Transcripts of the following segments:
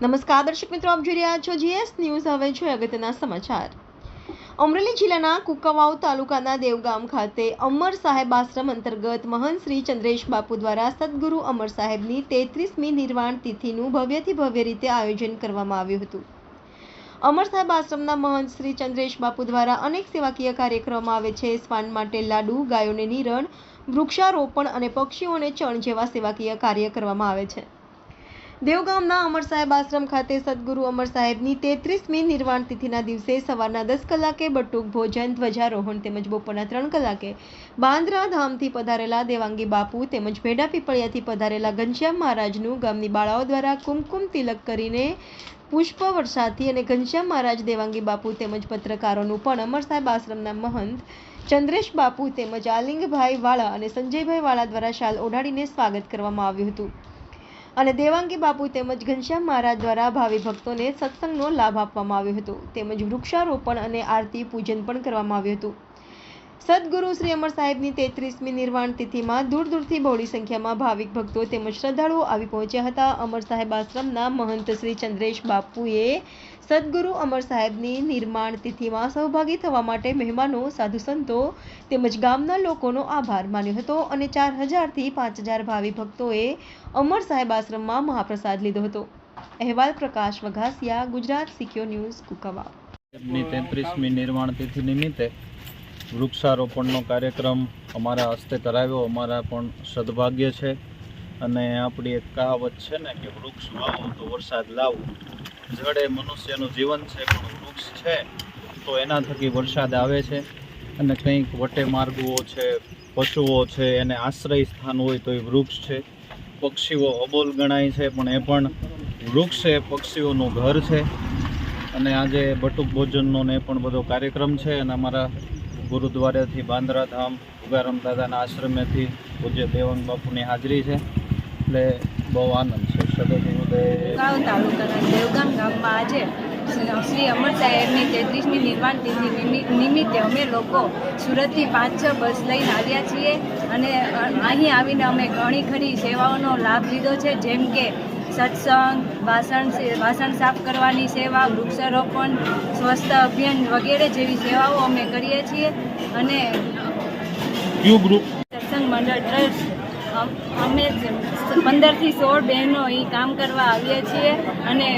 નમસ્કાર, દર્શક મિત્રો, આપ જોઈ રહ્યા છો જીએસ ન્યૂઝ હવે છે અગત્યના સમાચાર. અમરેલી જિલ્લાના કુકવાવ તાલુકાના દેવગામ ખાતે અમર સાહેબ આશ્રમ અંતર્ગત મહંત શ્રી ચંદ્રેશ બાપુ દ્વારા સદગુરુ અમર સાહેબની તેત્રીસમી નિર્વાણ તિથિનું ભવ્યથી ભવ્ય રીતે આયોજન કરવામાં આવ્યું હતું. અમર સાહેબ આશ્રમના મહંત શ્રી ચંદ્રેશ બાપુ દ્વારા અનેક સેવાકીય કાર્ય કરવામાં આવે છે. શ્વાન માટે લાડુ, ગાયોને નિરણ, વૃક્ષારોપણ અને પક્ષીઓને ચણ જેવા સેવાકીય કાર્ય કરવામાં આવે છે. દેવગામના અમર સાહેબ આશ્રમ ખાતે સદગુરુ અમર સાહેબની તેત્રીસમી નિર્વાણ તિથિના દિવસે સવારના દસ કલાકે બટુક ભોજન, ધ્વજારોહણ તેમજ બપોરના ત્રણ કલાકે બાંદ્રા ધામથી પધારેલા દેવાંગી બાપુ તેમજ ભેડા પીપળિયાથી પધારેલા ઘનશ્યામ મહારાજનું ગામની બાળાઓ દ્વારા કુમકુમ તિલક કરીને પુષ્પ વર્ષાથી અને ઘનશ્યામ મહારાજ, દેવાંગી બાપુ તેમજ પત્રકારોનું પણ અમર સાહેબ આશ્રમના મહંત ચંદ્રેશ બાપુ તેમજ આલિંગભાઈ વાળા અને સંજયભાઈ વાળા દ્વારા શાલ ઓઢાડીને સ્વાગત કરવામાં આવ્યું હતું. અને દેવાંગી બાપુ તેમજ ઘનશ્યામ મહારાજ દ્વારા ભાવિ ભક્તોને સત્સંગનો લાભ આપવામાં આવ્યો હતો. તેમજ વૃક્ષારોપણ અને આરતી પૂજન પણ કરવામાં આવ્યું હતું. સદગુરુ શ્રી અમર સાહેબની તેત્રીસમી નિર્વાણ તિથિમાં દૂર દૂરથી બહોળી સંખ્યામાં ભાવિક ભક્તો તેમજ શ્રદ્ધાળુઓ આવી પહોંચ્યા હતા. અમર સાહેબ આશ્રમના મહંત શ્રી ચંદ્રેશ બાપુએ સદગુરુ અમર સાહેબની નિર્માણ તિથિમાં સહભાગી થવા માટે મહેમાનો, સાધુ સંતો તેમજ ગામના લોકોનો આભાર માન્યો હતો અને ચાર હજારથી પાંચ હજાર ભાવિ ભક્તોએ અમર સાહેબ આશ્રમમાં મહાપ્રસાદ લીધો હતો. અહેવાલ પ્રકાશ વઘાસિયા, ગુજરાત સિક્યો ન્યૂઝ, કુકવા. તેત્રીસમી નિર્માણ તિથિ નિમિત્તે વૃક્ષારોપણનો કાર્યક્રમ અમારા હસ્તે કરાવ્યો. અમારા પણ સદભાગ્ય છે. અને આપણી એક કહાવત છે ને કે વૃક્ષ વાવો તો વરસાદ લાવો. જડે મનુષ્યનું જીવન છે પણ વૃક્ષ છે, તો એના થકી વરસાદ આવે છે. અને કંઈક વટે માર્ગો છે, પશુઓ છે, એને આશ્રય સ્થાન હોય તો એ વૃક્ષ છે. પક્ષીઓ અબોલ ગણાય છે, પણ એ પણ વૃક્ષ એ પક્ષીઓનું ઘર છે. અને આજે બટુક ભોજનનો ને એ પણ બધો કાર્યક્રમ છે અને અમારા ગુરુદ્વારાથી બાંદ્રા ધામ ઉગારામ દાદાના આશ્રમેથી પૂજ્ય દેવંગ બાપુની હાજરી છે. એટલે બહુ આનંદ છે. તાલુકાના દેવગામ ગામમાં આજે શ્રી અમર સાહેબની તેત્રીસમી નિર્માણ તિથિ નિમિત્તે અમે લોકો સુરતથી પાંચ છ બસ લઈને આવ્યા છીએ અને અહીં આવીને અમે ઘણી ખરી સેવાઓનો લાભ લીધો છે. જેમ કે સત્સંગ વાસણ વાસણ સાફ કરવાની સેવા વૃક્ષારોપણ સ્વસ્થ અભિયાન વગેરે જેવી સેવાઓ અમે કરીએ છીએ અને સત્સંગ મંડળ ટ્રસ્ટ અમ- અમે પંદરથી સોળ બહેનો એ કામ કરવા આવીએ છીએ અને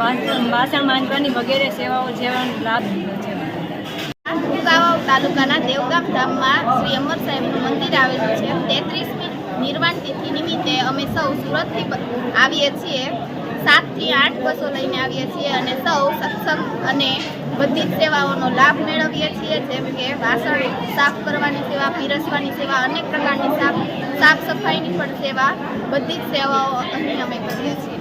વાસણ માંજવાની વગેરે સેવાઓ જેવાનો લાભ લીધો છે. તાલુકાના દેવગામ ધામમાં શ્રી અમર સાહેબનું મંદિર આવેલું છે. તેત્રીસમી નિર્વાણ તિથિ નિમિત્તે અમે સૌ સુરતથી આવીએ છીએ. સાતથી આઠ બસો લઈને આવીએ છીએ અને સૌ સત્સંગ અને બધી જ સેવાઓનો લાભ મેળવીએ છીએ, જેમ કે વાસણ સાફ કરવાની સેવા, પીરસવાની સેવા, અનેક પ્રકારની સાફ સાફ સફાઈની પણ સેવા, બધી જ સેવાઓ અહીં અમે કરીએ છીએ.